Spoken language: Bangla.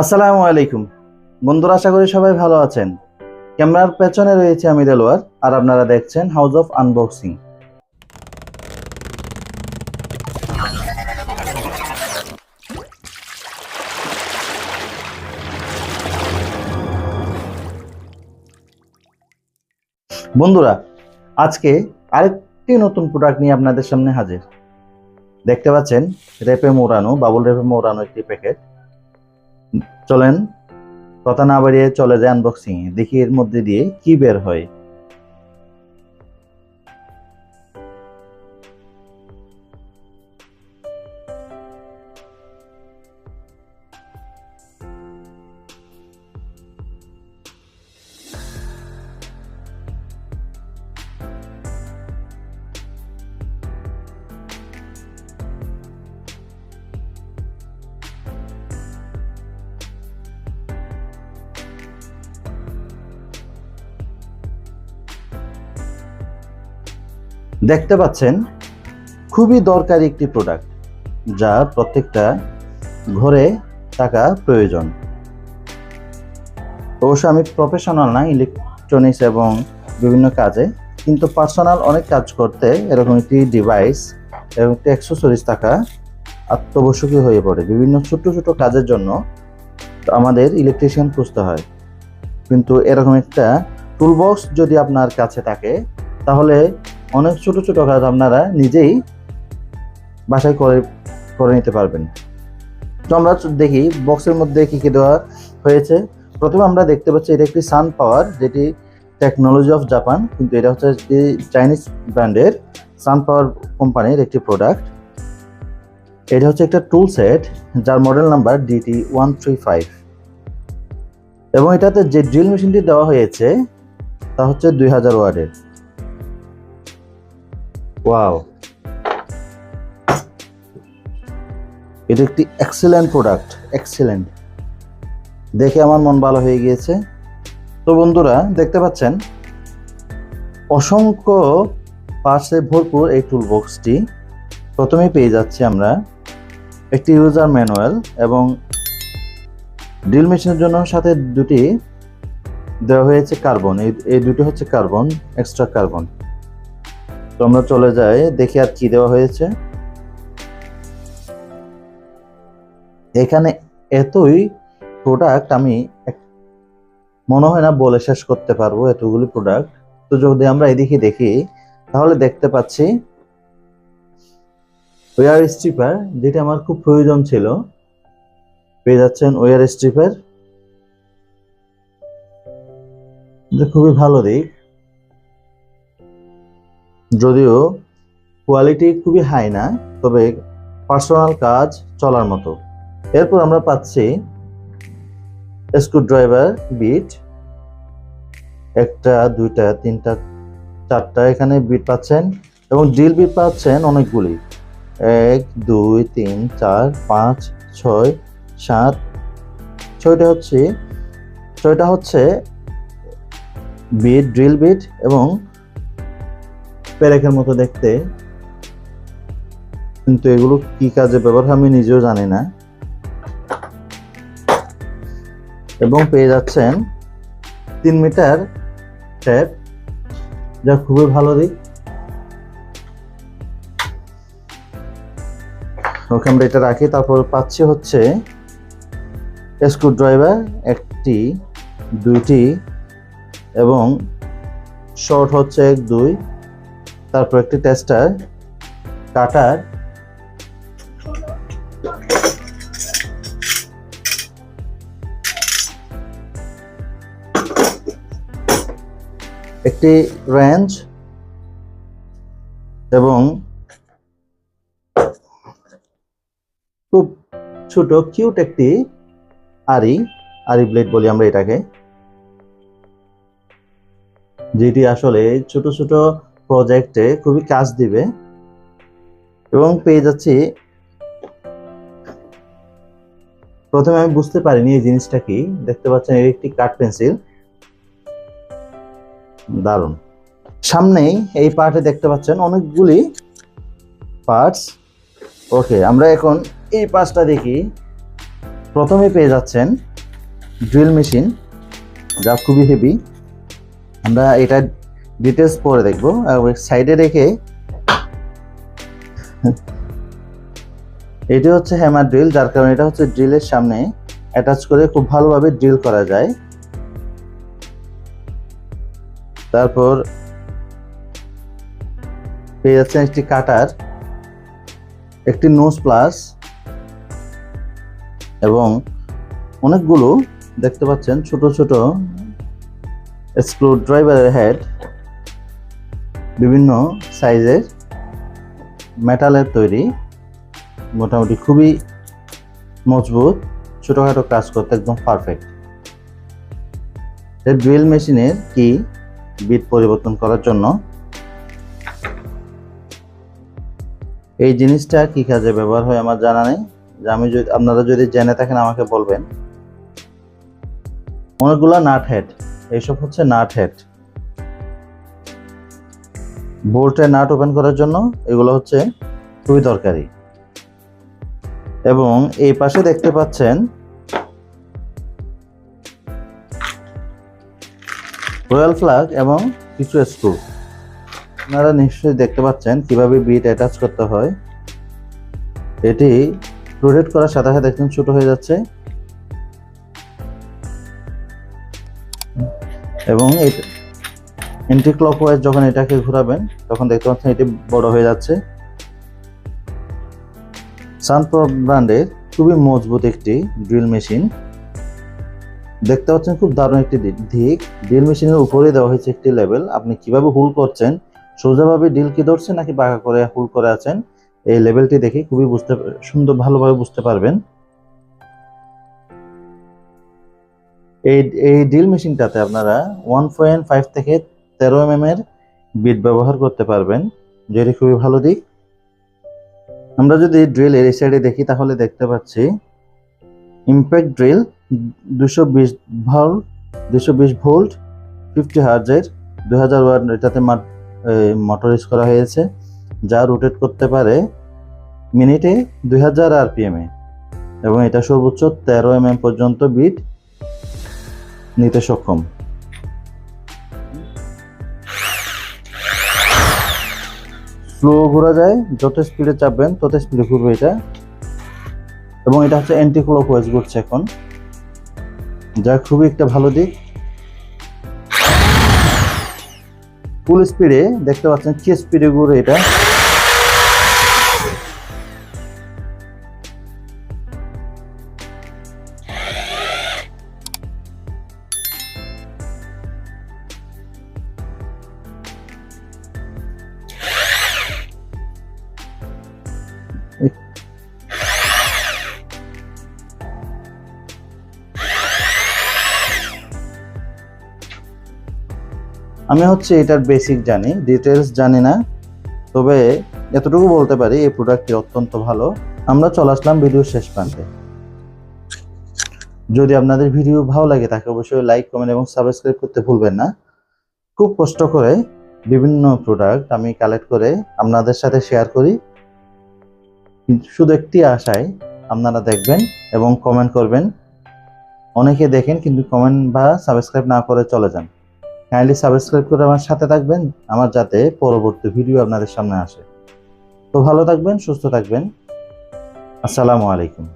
আসসালামু আলাইকুম। বন্ধুরা, আশা করি সবাই ভালো আছেন। ক্যামেরার পেছনে রয়েছে আমি দেলোয়ার, আর আপনারা দেখছেন হাউস অফ আনবক্সিং বন্ধুরা, আজকে আরেকটি নতুন প্রোডাক্ট নিয়ে আপনাদের সামনে হাজির। দেখতে পাচ্ছেন, রেপে মোড়ানো বাবুল রেপে মোড়ানো একটি প্যাকেট চলেন কথা না বাড়িয়ে চলে যায় আনবক্সিং দেখি এর মধ্যে দিয়ে কি বের হয়। দেখতে পাচ্ছেন, খুবই দরকারি একটি প্রোডাক্ট যা প্রত্যেকটা ঘরে থাকা প্রয়োজন। অবশ্য আমি প্রফেশনাল না ইলেকট্রনিক্স এবং বিভিন্ন কাজে, কিন্তু পার্সোনাল অনেক কাজ করতে এরকম একটি ডিভাইস এবং একটি অ্যাক্সেসরিজ থাকা আত্মবশ্যকীয় হয়ে পড়ে। বিভিন্ন ছোট ছোট কাজের জন্য আমাদের ইলেকট্রিশিয়ান খুঁজতে হয়। কিন্তু এরকম একটা টুলবক্স যদি আপনার কাছে থাকে, তাহলে অনেক ছোট ছোট কাজ আপনারা নিজেই বাসায় করে করে নিতে পারবেন। তো আমরা দেখি বক্সের মধ্যে কি কি দেওয়া হয়েছে। প্রথমে আমরা দেখতে পাচ্ছি এটা একটি সান পাওয়ার যেটি টেকনোলজি অফ জাপান কিন্তু এটা হচ্ছে একটি চাইনিজ ব্র্যান্ডের সান পাওয়ার কোম্পানির একটি প্রোডাক্ট এটা হচ্ছে একটা টুল সেট যার model number DT one three five এবং এটাতে যে ড্রিল মেশিনটি দেওয়া হয়েছে, তা হচ্ছে দুই হাজার ওয়ার্ডের ওয়াও এটা একটি এক্সেলেন্ট প্রোডাক্ট এক্সেলেন্ট দেখে আমার মন ভালো হয়ে গিয়েছে। তো বন্ধুরা, দেখতে পাচ্ছেন? অসংখ্য পার্সে ভরপুর এই টুল বক্সটি প্রথমেই পেয়ে যাচ্ছি আমরা একটি ইউজার ম্যানুয়াল এবং ড্রিল মেশিনের জন্য সাথে দুটি দেওয়া হয়েছে কার্বন এই দুটি হচ্ছে কার্বন এক্সট্রা কার্বন আমরা চলে যাই, দেখি আর কি দেওয়া হয়েছে। এখানে এতই প্রোডাক্ট আমি মনে হয় না বলে শেষ করতে পারব এতগুলি প্রোডাক্ট তো যদি আমরা এদিকে দেখি, তাহলে দেখতে পাচ্ছি ওয়ার স্ট্রিপার যেটা আমার খুব প্রয়োজন ছিল। পেয়ে যাচ্ছেন ওয়ার স্ট্রিপার খুবই ভালো দিক। যদিও কোয়ালিটি খুবই হাই না, তবে পার্সোনাল কাজ চলার মতো। এরপর আমরা পাচ্ছি স্ক্রুড্রাইভার বিট একটা, দুইটা, তিনটা, চারটা এখানে বিট পাচ্ছেন এবং ড্রিল বিট পাচ্ছেন অনেকগুলি। এক, দুই, তিন, চার, পাঁচ, ছয়, সাত, ছয়টা হচ্ছে ছয়টা হচ্ছে বিট ড্রিল বিট এবং প্যারেকের মতো দেখতে। কিন্তু এগুলো কি কাজে ব্যবহার আমি নিজেও জানি না। এবং পেয়ে যাচ্ছেন তিন মিটার ট্যাপ যা খুবই ভালো দিক। ওকে, আমরা এটা রাখি। তারপর পাচ্ছি হচ্ছে স্ক্রু ড্রাইভার একটি, দুইটি, এবং শর্ট হচ্ছে এক, দুই। তারপর একটি টেস্টার কাটার একটি রেঞ্জ এবং খুব ছোট কিউট একটি আরি আরি ব্লেড বলি আমরা এটাকে, যেটি আসলে ছোট ছোট প্রজেক্টে খুবই কাজ দিবে। এবং পেয়ে যাচ্ছি। প্রথমে আমি বুঝতে পারিনি এই জিনিসটা কি। দেখতে পাচ্ছেন, এর একটি কাঠ পেন্সিল। দারুণ। সামনেই এই পার্টে দেখতে পাচ্ছেন অনেকগুলি পার্টস। ওকে, আমরা এখন এই পার্টসটা দেখি। প্রথমে পেয়ে যাচ্ছেন ড্রিল মেশিন, যা খুবই হেভি। আমরা এটা ডিটেলস পরে দেখব। সাইডে রেখে এটি হচ্ছে হ্যামার ড্রিল যার কারণে এটা হচ্ছে ড্রিলের সামনে অ্যাটাচ করে খুব ভালোভাবে ড্রিল করা যায়। তারপর পেয়ে যাচ্ছেন একটি কাটার একটি নোজ প্লাস এবং অনেকগুলো দেখতে পাচ্ছেন ছোট ছোট স্ক্রু ড্রাইভারের হেড বিভিন্ন সাইজের মেটালের তৈরি, মোটামুটি খুবই মজবুত, ছোটোখাটো কাজ করতে একদম পারফেক্ট ড্রিল মেশিনের কি বিট পরিবর্তন করার জন্য? এই জিনিসটা কি কাজে ব্যবহার হয় আমার জানা নেই। যে আমি যদি, আপনারা যদি জেনে থাকেন, আমাকে বলবেন। অনেকগুলো নাট হেড এইসব হচ্ছে নাট হেড বোল্টের নাট ওপেন করার জন্য এগুলো হচ্ছে খুবই দরকারি। এবং এই পাশে দেখতে পাচ্ছেন রয়্যাল ফ্লাগ এবং কিছু স্ক্রু। আপনারা নিশ্চয়ই দেখতে পাচ্ছেন কীভাবে বিট অ্যাটাচ করতে হয়। এটি রোটেট করার সাথে সাথে দেখছেন ছোট হয়ে যাচ্ছে। এবং এন্টি ক্লকওয়াইজ যখন এটাকে ঘোরাবেন, তখন দেখতে পাচ্ছেন এটি বড় হয়ে যাচ্ছে। সানপ্র ব্র্যান্ডের খুবই মজবুত একটি ড্রিল মেশিন দেখতে পাচ্ছেন খুব দারুণ একটি দিক। ড্রিল মেশিনের উপরে দেওয়া হয়েছে একটি লেভেল আপনি কীভাবে হুল করছেন, সোজাভাবে ডিল কি ধরছেন নাকি বাঁকা করে হুল করে আছেন, এই লেভেলটি দেখে খুবই বুঝতে, সুন্দর ভালোভাবে বুঝতে পারবেন। এই এই ড্রিল মেশিনটাতে আপনারা ওয়ান পয়েন্ট ফাইভ থেকে তেরো এম এর বিট ব্যবহার করতে পারবেন, যেটি খুবই ভালো দিক। আমরা যদি ড্রিল এই সাইডে দেখি, তাহলে দেখতে পাচ্ছি ইম্প্যাক্ট ড্রিল দুশো বিশ ভোল্ট দুশো বিশ ভোল্ট ফিফটি হার্জের দুই হাজার ওয়াট এটাতে মোটর ইউজ করা হয়েছে, যা রোটেট করতে পারে মিনিটে দুই হাজার আরপিএমে এবং এটা সর্বোচ্চ তেরো এম পর্যন্ত বিট নিতে সক্ষম। স্লো ঘোরা যায়, যত স্পিডে চাপবেন, তত স্পিডে ঘুরবে এটা। এবং এটা হচ্ছে অ্যান্টি ক্লকওয়াইজ ঘুরছে এখন। যা খুবই একটা ভালো দিক। ফুল স্পিডে দেখতে পাচ্ছেন কি স্পিডে ঘুরে এটা। আমি হচ্ছে এটার বেসিক জানি ডিটেলস জানি না, তবে এতটুকু বলতে পারি এই প্রোডাক্টটি অত্যন্ত ভালো। আমরা চলে আসলাম ভিডিও শেষ প্রান্তে। যদি আপনাদের ভিডিও ভালো লাগে, তাকে অবশ্যই লাইক কমেন্ট এবং সাবস্ক্রাইব করতে ভুলবেন না। খুব কষ্ট করে বিভিন্ন প্রোডাক্ট আমি কালেক্ট করে আপনাদের সাথে শেয়ার করি। শুধু একটি আশায় আপনারা দেখবেন এবং কমেন্ট করবেন। অনেকে দেখেন কিন্তু কমেন্ট বা সাবস্ক্রাইব না করে চলে যান। কাইন্ডলি সাবস্ক্রাইব করে আমার সাথে থাকবেন। আমার যাতে পরবর্তী ভিডিও আপনাদের সামনে আসে। তো ভালো থাকবেন, সুস্থ থাকবেন। আসসালামু আলাইকুম।